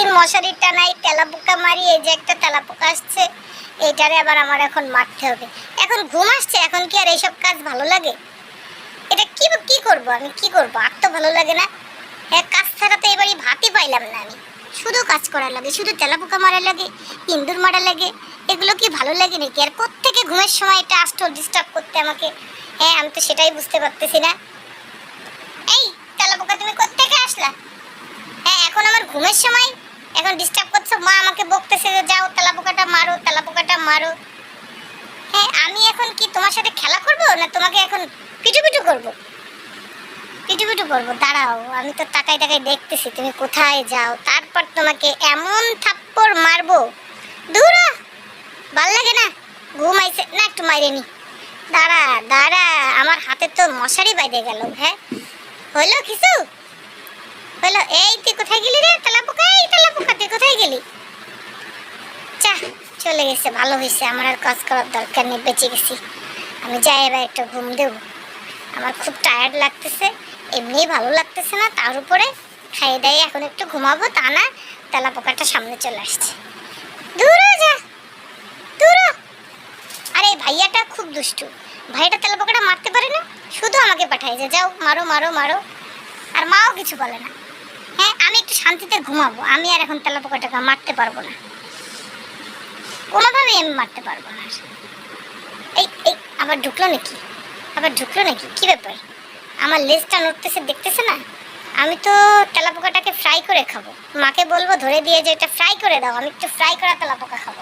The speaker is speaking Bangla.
প্রতিদিন মশারি টানাই তেলাপোকা মারি, এই যে একটা তেলাপোকা আসছে, এইটারে আবার আমার এখন মারতে হবে। এখন ঘুম আসছে, এখন কি আর এইসব কাজ ভালো লাগে? এটা কি কি করব আমি? কি করব? আর তো ভালো লাগে না। হ্যাঁ কাজ ছাড়া তো এবারই ভাতই পাইলাম না আমি। শুধু কাজ করা লাগে, শুধু তেলাপোকা মারা লাগে, ইন্দুর মারা লাগে, এগুলো কি ভালো লাগে নাকি? আর কোত্থেকে ঘুমের সময় এটা আসতো ডিস্টার্ব করতে আমাকে? হ্যাঁ আমি তো সেটাই বুঝতে পারতেছি না। এই, তেলাপোকা, তুমি কোত্থেকে আসলা? হ্যাঁ এখন আমার ঘুমের সময় এখন ডিস্টার্ব করছ, মা আমাকে বকতেছে যে যাও, তেলাপোকাটা মারো তেলাপোকাটা মারো। হ্যাঁ আমি এখন কি তোমার সাথে খেলা করব, না তোমাকে এখন পিটু পিটু করব? পিটু পিটু করব, দাঁড়াও, আমি তো তাকাই তাকাই দেখতেছি, তুমি কোথায় যাও? তারপর তোমাকে এমন থাপ্পড় মারবো। দূর ভালো লাগে না? ঘুম আইছে, না একটু মাইরে নি। দাঁড়া দাঁড়া, আমার হাতে তো মশারি বাইরে গেল হ্যাঁ? হইল কিছু হলো এই, তুই কোথায় গেলি রে? তেলাপোকা? এই তেলাপোকা, তুই কোথায় গেলি? চা চলে গেছে, ভালো হয়েছে। আমার আর কাজ করার দরকার নেই, বেঁচে গেছি। আমি যাই, এবার একটু ঘুম দেবো। আমার খুব টায়ার্ড লাগতেছে এমনি ভালো লাগতেছে না। তার উপরে খাইয়ে দাইয়ে এখন একটু ঘুমাবো, তা না, তেলাপোকাটা সামনে চলে আসছে। দূর যা, দূর। আরে, ভাইয়াটা খুব দুষ্টু। ভাইয়াটা তেলাপোকাটা মারতে পারে না? শুধু আমাকে পাঠায় যে, যাও, মারো মারো মারো। আর মাও কিছু বলে না। আমি একটু শান্তিতে ঘুমাবো। আমি আর এখন তেলা পোকাটাকে মারতে পারব না। কোনোভাবেই আমি মারতে পারব না এই এই, আবার ঢুকলো নাকি? আবার ঢুকলো নাকি? কী ব্যাপার? আমার লেজটা নড়তেছে, দেখতেছে না? আমি তো তেলাপোকাটাকে ফ্রাই করে খাব। মাকে বলব ধরে দিয়ে যে এটা ফ্রাই করে দাও, আমি একটু ফ্রাই করা তেলাপোকা খাব।